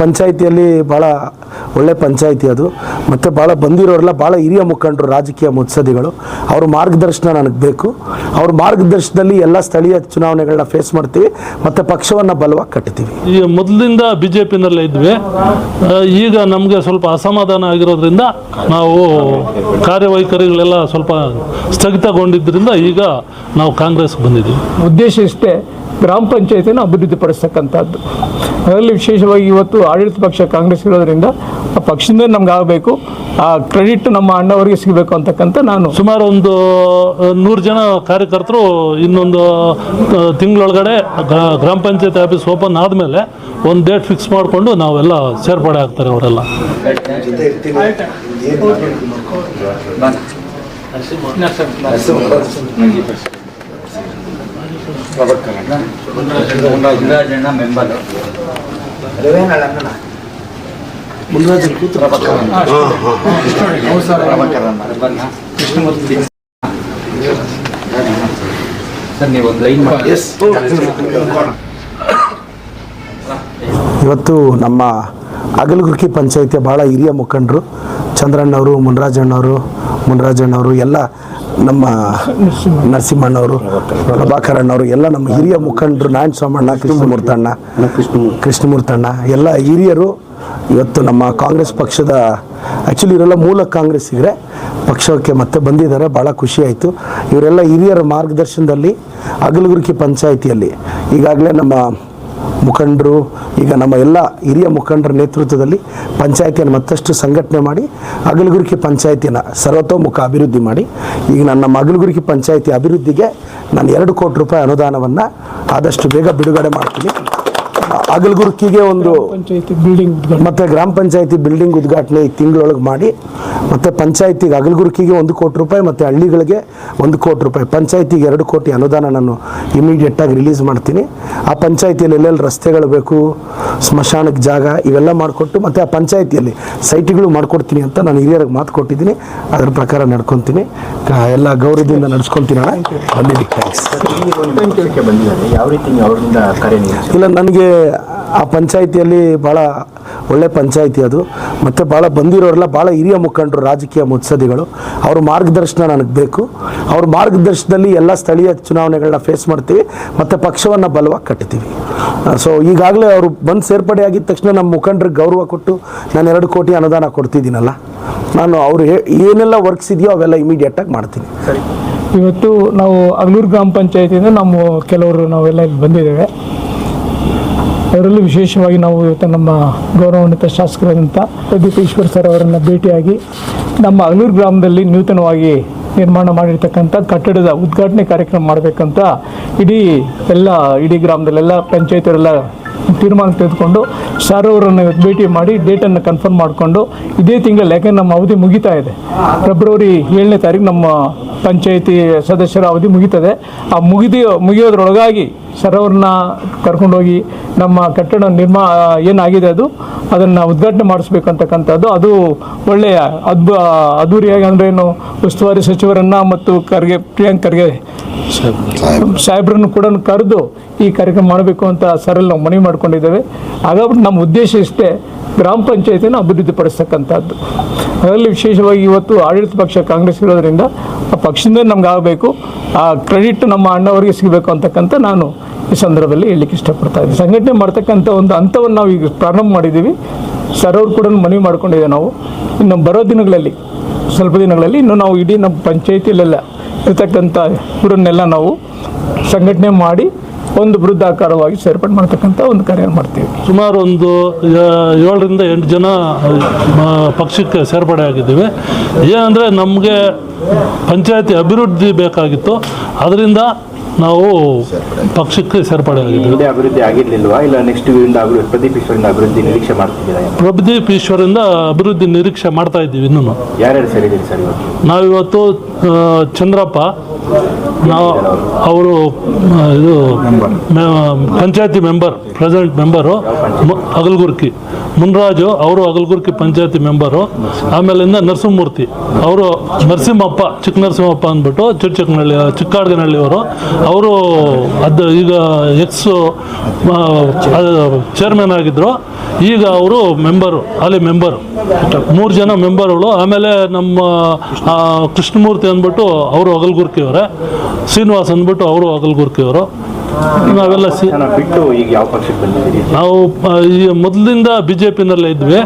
ಪಂಚಾಯಿತಿಯಲ್ಲಿ ಭಾಳ ಒಳ್ಳೆ ಪಂಚಾಯಿತಿ ಅದು. ಮತ್ತು ಭಾಳ ಬಂದಿರೋರೆಲ್ಲ ಭಾಳ ಹಿರಿಯ ಮುಖಂಡರು ರಾಜಕೀಯ ಮುತ್ಸದಿಗಳು ಅವ್ರ ಮಾರ್ಗದರ್ಶನ ನನಗೆ ಬೇಕು. ಅವ್ರ ಮಾರ್ಗದರ್ಶನದಲ್ಲಿ ಎಲ್ಲ ಸ್ಥಳೀಯ ಚುನಾವಣೆಗಳನ್ನ ಫೇಸ್ ಮಾಡ್ತೀವಿ. ಮತ್ತು ಪಕ್ಷವನ್ನು ಬಲವಾಗಿ ಕಟ್ತೀವಿ. ಈಗ ಮೊದಲಿಂದ ಬಿ ಜೆ ಪಿನಲ್ಲೇ ಇದ್ವಿ ಈಗ ನಮಗೆ ಸ್ವಲ್ಪ ಅಸಮಾಧಾನ ಆಗಿರೋದ್ರಿಂದ ನಾವು ಕಾರ್ಯವೈಖರಿಗಳೆಲ್ಲ ಸ್ವಲ್ಪ ಸ್ಥಗಿತಗೊಂಡಿದ್ದರಿಂದ ಈಗ ನಾವು ಕಾಂಗ್ರೆಸ್ಗೆ ಬಂದಿದ್ದೀವಿ. ಉದ್ದೇಶ ಇಷ್ಟೇ. ಗ್ರಾಮ ಪಂಚಾಯತಿನ ಅಭಿವೃದ್ಧಿಪಡಿಸ್ತಕ್ಕಂಥದ್ದು ಅದರಲ್ಲಿ ವಿಶೇಷವಾಗಿ ಇವತ್ತು ಆಡಳಿತ ಪಕ್ಷ ಕಾಂಗ್ರೆಸ್ ಇರೋದ್ರಿಂದ ಆ ಪಕ್ಷದಿಂದ ನಮ್ಗೆ ಆಗಬೇಕು. ಆ ಕ್ರೆಡಿಟ್ ನಮ್ಮ ಅಣ್ಣವರಿಗೆ ಸಿಗಬೇಕು ಅಂತಕ್ಕಂಥ ನಾನು ಸುಮಾರು ಒಂದು ನೂರು ಜನ ಕಾರ್ಯಕರ್ತರು ಇನ್ನೊಂದು ತಿಂಗಳೊಳಗಡೆ ಗ್ರಾ- ಗ್ರಾಮ ಪಂಚಾಯತ್ ಆಫೀಸ್ ಓಪನ್ ಆದಮೇಲೆ ಒಂದು ಡೇಟ್ ಫಿಕ್ಸ್ ಮಾಡಿಕೊಂಡು ನಾವೆಲ್ಲ ಸೇರ್ಪಡೆ ಆಗ್ತಾರೆ ಅವರೆಲ್ಲ. ಇವತ್ತು ನಮ್ಮ ಅಗಲಗುರ್ಕಿ ಪಂಚಾಯಿತಿಯ ಬಹಳ ಹಿರಿಯ ಮುಖಂಡರು ಚಂದ್ರಣ್ಣವರು, ಮುನ್ರಾಜಣ್ಣವರು ಮುನ್ರಾಜಣ್ಣವರು, ಎಲ್ಲ ನಮ್ಮ ನರಸಿಂಹಣ್ಣವರು, ಪ್ರಭಾಕರಣ್ಣವರು, ಎಲ್ಲ ನಮ್ಮ ಹಿರಿಯ ಮುಖಂಡರು, ನಾರಾಯಣ ಸ್ವಾಮಣ್ಣ, ಕೃಷ್ಣಮೂರ್ತಣ್ಣ ಕೃಷ್ಣಮೂರ್ತಣ್ಣ, ಎಲ್ಲ ಹಿರಿಯರು ಇವತ್ತು ನಮ್ಮ ಕಾಂಗ್ರೆಸ್ ಪಕ್ಷದ ಆ್ಯಕ್ಚುಲಿ ಇವರೆಲ್ಲ ಮೂಲ ಕಾಂಗ್ರೆಸ್ ಇದ್ರೆ ಪಕ್ಷಕ್ಕೆ ಮತ್ತೆ ಬಂದಿದ್ದಾರೆ ಭಾಳ ಆಯಿತು. ಇವರೆಲ್ಲ ಹಿರಿಯರ ಮಾರ್ಗದರ್ಶನದಲ್ಲಿ ಅಗಲಗುರ್ಕಿ ಪಂಚಾಯಿತಿಯಲ್ಲಿ ಈಗಾಗಲೇ ನಮ್ಮ ಮುಖಂಡರು, ಈಗ ನಮ್ಮ ಎಲ್ಲ ಹಿರಿಯ ಮುಖಂಡರ ನೇತೃತ್ವದಲ್ಲಿ ಪಂಚಾಯತಿಯನ್ನು ಮತ್ತಷ್ಟು ಸಂಘಟನೆ ಮಾಡಿ, ಅಗಲಗುರಿಕೆ ಪಂಚಾಯತಿನ ಸರ್ವತೋಮುಖ ಅಭಿವೃದ್ಧಿ ಮಾಡಿ, ಈಗ ನನ್ನ ಪಂಚಾಯಿತಿ ಪಂಚಾಯತಿ ಅಭಿವೃದ್ಧಿಗೆ ನಾನು ಎರಡು ಕೋಟಿ ರೂಪಾಯಿ ಅನುದಾನವನ್ನು ಆದಷ್ಟು ಬೇಗ ಬಿಡುಗಡೆ ಮಾಡ್ತೀನಿ. ಅಗಲಗುರ್ಕಿಗೆ ಒಂದು ಪಂಚಾಯತಿ ಬಿಲ್ಡಿಂಗ್ ಮತ್ತೆ ಗ್ರಾಮ ಪಂಚಾಯತಿ ಬಿಲ್ಡಿಂಗ್ ಉದ್ಘಾಟನೆ ಈ ತಿಂಗಳೊಳಗೆ ಮಾಡಿ ಮತ್ತೆ ಪಂಚಾಯತಿಗೆ ಅಗಲಗುರ್ಕಿಗೆ ಒಂದು ಕೋಟಿ ರೂಪಾಯಿ ಮತ್ತೆ ಹಳ್ಳಿಗಳಿಗೆ ಒಂದು ಕೋಟಿ ರೂಪಾಯಿ. ಪಂಚಾಯತಿಗೆ ಎರಡು ಕೋಟಿ ಅನುದಾನ ನಾನು ಇಮಿಡಿಯೇಟಾಗಿ ರಿಲೀಸ್ ಮಾಡ್ತೀನಿ. ಆ ಪಂಚಾಯತಿಯಲ್ಲಿ ಎಲ್ಲೆಲ್ಲಿ ರಸ್ತೆಗಳು ಬೇಕು ಸ್ಮಶಾನಕ್ಕೆ ಜಾಗ ಇವೆಲ್ಲ ಮಾಡಿಕೊಟ್ಟು ಮತ್ತೆ ಆ ಪಂಚಾಯತಿಯಲ್ಲಿ ಸೈಟ್ಗಳು ಮಾಡ್ಕೊಡ್ತೀನಿ ಅಂತ ನಾನು ಹಿರಿಯರಿಗೆ ಮಾತು ಕೊಟ್ಟಿದ್ದೀನಿ. ಅದರ ಪ್ರಕಾರ ನಡ್ಕೊತೀನಿ. ಕ- ಎಲ್ಲ ಗೌರವದಿಂದ ನಡ್ಸ್ಕೊತೀನಿ ಅಣ್ಣ. ಥ್ಯಾಂಕ್ಸ್ ಕಾರ್ಯನಿರ್ವಹಿಸಿ ಇಲ್ಲ ನನಗೆ ಆ ಪಂಚಾಯಿತಿಯಲ್ಲಿ ಭಾಳ ಒಳ್ಳೆ ಪಂಚಾಯಿತಿ ಅದು. ಮತ್ತು ಭಾಳ ಬಂದಿರೋರೆಲ್ಲ ಭಾಳ ಹಿರಿಯ ಮುಖಂಡರು, ರಾಜಕೀಯ ಮುತ್ಸದಿಗಳು ಅವ್ರ ಮಾರ್ಗದರ್ಶನ ನನಗೆ ಬೇಕು. ಅವ್ರ ಮಾರ್ಗದರ್ಶನದಲ್ಲಿ ಎಲ್ಲ ಸ್ಥಳೀಯ ಚುನಾವಣೆಗಳನ್ನ ಫೇಸ್ ಮಾಡ್ತೀವಿ. ಮತ್ತು ಪಕ್ಷವನ್ನು ಬಲವಾಗಿ ಕಟ್ತೀವಿ. ಸೊ ಈಗಾಗಲೇ ಅವರು ಬಂದು ಸೇರ್ಪಡೆ ಆಗಿದ ತಕ್ಷಣ ನಮ್ಮ ಮುಖಂಡರಿಗೆ ಗೌರವ ಕೊಟ್ಟು ನಾನು ಎರಡು ಕೋಟಿ ಅನುದಾನ ಕೊಡ್ತಿದ್ದೀನಲ್ಲ. ನಾನು ಅವರು ಏನೆಲ್ಲ ವರ್ಕ್ಸ್ ಇದೆಯೋ ಅವೆಲ್ಲ ಇಮಿಡಿಯೇಟಾಗಿ ಮಾಡ್ತೀನಿ. ಸರಿ. ಇವತ್ತು ನಾವು ಅಗ್ಲೂರು ಗ್ರಾಮ ಪಂಚಾಯತಿಯಿಂದ ನಮ್ಮ ಕೆಲವರು ನಾವೆಲ್ಲ ಇಲ್ಲಿ ಬಂದಿದ್ದೇವೆ. ಅದರಲ್ಲೂ ವಿಶೇಷವಾಗಿ ನಾವು ಇವತ್ತು ನಮ್ಮ ಗೌರವಾನ್ವಿತ ಶಾಸಕರಾದಂಥ ಪ್ರದೀಪ್ ಈಶ್ವರ್ ಸರ್ ಅವರನ್ನು ಭೇಟಿಯಾಗಿ ನಮ್ಮ ಅಲೂರು ಗ್ರಾಮದಲ್ಲಿ ನೂತನವಾಗಿ ನಿರ್ಮಾಣ ಮಾಡಿರ್ತಕ್ಕಂಥ ಕಟ್ಟಡದ ಉದ್ಘಾಟನೆ ಕಾರ್ಯಕ್ರಮ ಮಾಡಬೇಕಂತ ಇಡೀ ಎಲ್ಲ ಇಡೀ ಗ್ರಾಮದಲ್ಲೆಲ್ಲ ಪಂಚಾಯತರೆಲ್ಲ ತೀರ್ಮಾನ ತೆಗೆದುಕೊಂಡು ಸರ್ ಅವರನ್ನು ಭೇಟಿ ಮಾಡಿ ಡೇಟನ್ನು ಕನ್ಫರ್ಮ್ ಮಾಡಿಕೊಂಡು ಇದೇ ತಿಂಗಳು ಯಾಕೆಂದ್ರೆ ನಮ್ಮ ಅವಧಿ ಮುಗಿತಾ ಇದೆ. ಫೆಬ್ರವರಿ ಏಳನೇ ತಾರೀಕು ನಮ್ಮ ಪಂಚಾಯಿತಿ ಸದಸ್ಯರ ಅವಧಿ ಮುಗೀತದೆ. ಆ ಮುಗಿದ ಮುಗಿಯೋದ್ರೊಳಗಾಗಿ ಸರ್ ಅವ್ರನ್ನ ಕರ್ಕೊಂಡೋಗಿ ನಮ್ಮ ಕಟ್ಟಡ ನಿರ್ಮಾ ಏನಾಗಿದೆ ಅದು? ಅದನ್ನು ಉದ್ಘಾಟನೆ ಮಾಡಿಸ್ಬೇಕಂತಕ್ಕಂಥದ್ದು. ಅದು ಒಳ್ಳೆಯ ಅದ್ಭು ಅದ್ದೂರಿಯಾಗಿ ಅಂದರೆ ಏನು? ಉಸ್ತುವಾರಿ ಸಚಿವರನ್ನು ಮತ್ತು ಖರ್ಗೆ, ಪ್ರಿಯಾಂಕ್ ಖರ್ಗೆ ಸಾಹೇಬ್ರನ್ನು ಕೂಡ ಕರೆದು ಈ ಕಾರ್ಯಕ್ರಮ ಮಾಡಬೇಕು ಅಂತ ಸರಲ್ಲಿ ನಾವು ಮನವಿ ಮಾಡ್ಕೊಂಡಿದ್ದೇವೆ. ಹಾಗಾಗ್ಬಿಟ್ಟು ನಮ್ಮ ಉದ್ದೇಶ ಇಷ್ಟೇ, ಗ್ರಾಮ ಪಂಚಾಯತಿನ ಅಭಿವೃದ್ಧಿಪಡಿಸ್ತಕ್ಕಂಥದ್ದು ಅದರಲ್ಲಿ ವಿಶೇಷವಾಗಿ ಇವತ್ತು ಆಡಳಿತ ಪಕ್ಷ ಕಾಂಗ್ರೆಸ್ ಇರೋದ್ರಿಂದ ಆ ಪಕ್ಷದಿಂದ ನಮ್ಗೆ ಆಗಬೇಕು. ಆ ಕ್ರೆಡಿಟ್ ನಮ್ಮ ಅಣ್ಣವರಿಗೆ ಸಿಗಬೇಕು ಅಂತಕ್ಕಂಥ ನಾನು ಈ ಸಂದರ್ಭದಲ್ಲಿ ಹೇಳಲಿಕ್ಕೆ ಇಷ್ಟಪಡ್ತಾ ಇದ್ದೀವಿ ಸಂಘಟನೆ ಮಾಡ್ತಕ್ಕಂಥ ಒಂದು ಹಂತವನ್ನು ನಾವು ಈಗ ಪ್ರಾರಂಭ ಮಾಡಿದ್ದೀವಿ. ಸರ್ ಅವ್ರು ಕೂಡ ಮನವಿ ಮಾಡ್ಕೊಂಡಿದ್ದೇವೆ ನಾವು. ಇನ್ನು ಬರೋ ದಿನಗಳಲ್ಲಿ, ಸ್ವಲ್ಪ ದಿನಗಳಲ್ಲಿ ಇನ್ನು ನಾವು ಇಡೀ ನಮ್ಮ ಪಂಚಾಯತಿಯಲ್ಲೆಲ್ಲ ಇರ್ತಕ್ಕಂಥ ಇವರನ್ನೆಲ್ಲ ನಾವು ಸಂಘಟನೆ ಮಾಡಿ ಒಂದು ವೃದ್ಧಾಕಾರವಾಗಿ ಸೇರ್ಪಡೆ ಮಾಡ್ತಕ್ಕಂಥ ಒಂದು ಕಾರ್ಯ ಮಾಡ್ತೀವಿ. ಸುಮಾರು ಒಂದು ಏಳರಿಂದ ಎಂಟು ಜನ ಪಕ್ಷಕ್ಕೆ ಸೇರ್ಪಡೆ ಆಗಿದ್ದೀವಿ. ಏನಂದರೆ ನಮಗೆ ಪಂಚಾಯತಿ ಅಭಿವೃದ್ಧಿ ಬೇಕಾಗಿತ್ತು. ಅದರಿಂದ ನಾವು ಪಕ್ಷಕ್ಕೆ ಸೇರ್ಪಡೆ ಆಗಿದ್ದೀವಿ ಅಭಿವೃದ್ಧಿ ಆಗಿರ್ಲಿಲ್ವಾ? ಇಲ್ಲ ನೆಕ್ಸ್ಟ್ ಇವರಿಂದ ಅಭಿವೃದ್ಧಿ ಪ್ರದೀಪ್ ಈಶ್ವರಿಂದ ಅಭಿವೃದ್ಧಿ ನಿರೀಕ್ಷೆ ಮಾಡ್ತಿದ್ದೀರಾ ಪ್ರದೀಪ್ ಈಶ್ವರಿಂದ ಅಭಿವೃದ್ಧಿ ನಿರೀಕ್ಷೆ ಮಾಡ್ತಾ ಇದ್ದೀವಿ ಇನ್ನೂ. ಯಾರ್ಯಾರು ಸೇರಿದ್ದೀರಿ ಸರ್ ಇವತ್ತು ನಾವಿವತ್ತು ಚಂದ್ರಪ್ಪ ನಾವು ಅವರು ಇದು ಪಂಚಾಯತಿ member president member Agalagurki Munraju ಅವರು ಅಗಲಗುರ್ಕಿ ಪಂಚಾಯತಿ ಮೆಂಬರು, ಆಮೇಲಿಂದ ನರಸಿಂಹಮೂರ್ತಿ. ಅವರು ನರಸಿಂಹಪ್ಪ, ಚಿಕ್ಕ ನರಸಿಂಹಪ್ಪ ಅಂದ್ಬಿಟ್ಟು ಚಿಕ್ಕ ಚಿಕ್ಕನಹಳ್ಳಿ ಚಿಕ್ಕಾಡ್ಗನಹಳ್ಳಿಯವರು. ಅವರು ಅದು ಈಗ ಎಕ್ಸ್ ಚೇರ್ಮನ್ ಆಗಿದ್ದರು ಈಗ ಅವರು ಮೆಂಬರು ಅಲ್ಲಿ ಮೆಂಬರು. ಮೂರು ಜನ ಮೆಂಬರ್ಗಳು. ಆಮೇಲೆ ನಮ್ಮ ಕೃಷ್ಣಮೂರ್ತಿ ಅಂದ್ಬಿಟ್ಟು ಅವರು ಅಗಲ್ಗುರ್ಕಿಯವರೇ. ಶ್ರೀನಿವಾಸ್ ಅಂದ್ಬಿಟ್ಟು ಅವರು ಅಗಲ್ಗುರ್ಕಿಯವರು. ನಾವೆಲ್ಲ ಸಿ ಬಿಟ್ಟು ಈಗ ಯಾವ ಪಕ್ಷಕ್ಕೆ ಬಂದಿದ್ದೀರಿ? ನಾವು ಈ ಮೊದಲಿಂದ ಬಿ ಜೆ ಪಿನಲ್ಲೇ ಇದ್ವಿ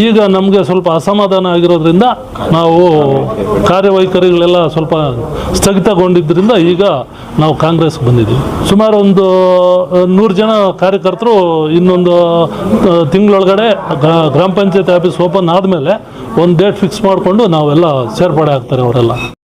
ಈಗ ನಮಗೆ ಸ್ವಲ್ಪ ಅಸಮಾಧಾನ ಆಗಿರೋದ್ರಿಂದ ನಾವು ಕಾರ್ಯವೈಖರಿಗಳೆಲ್ಲ ಸ್ವಲ್ಪ ಸ್ಥಗಿತಗೊಂಡಿದ್ದರಿಂದ ಈಗ ನಾವು ಕಾಂಗ್ರೆಸ್ ಬಂದಿದ್ದೀವಿ. ಸುಮಾರು ಒಂದು ನೂರು ಜನ ಕಾರ್ಯಕರ್ತರು ಇನ್ನೊಂದು ತಿಂಗಳೊಳಗಡೆ ಗ್ರಾ- ಗ್ರಾಮ ಪಂಚಾಯತ್ ಆಫೀಸ್ ಓಪನ್ ಆದಮೇಲೆ ಒಂದು ಡೇಟ್ ಫಿಕ್ಸ್ ಮಾಡಿಕೊಂಡು ನಾವೆಲ್ಲ ಸೇರ್ಪಡೆ ಆಗ್ತಾರೆ ಅವರೆಲ್ಲ.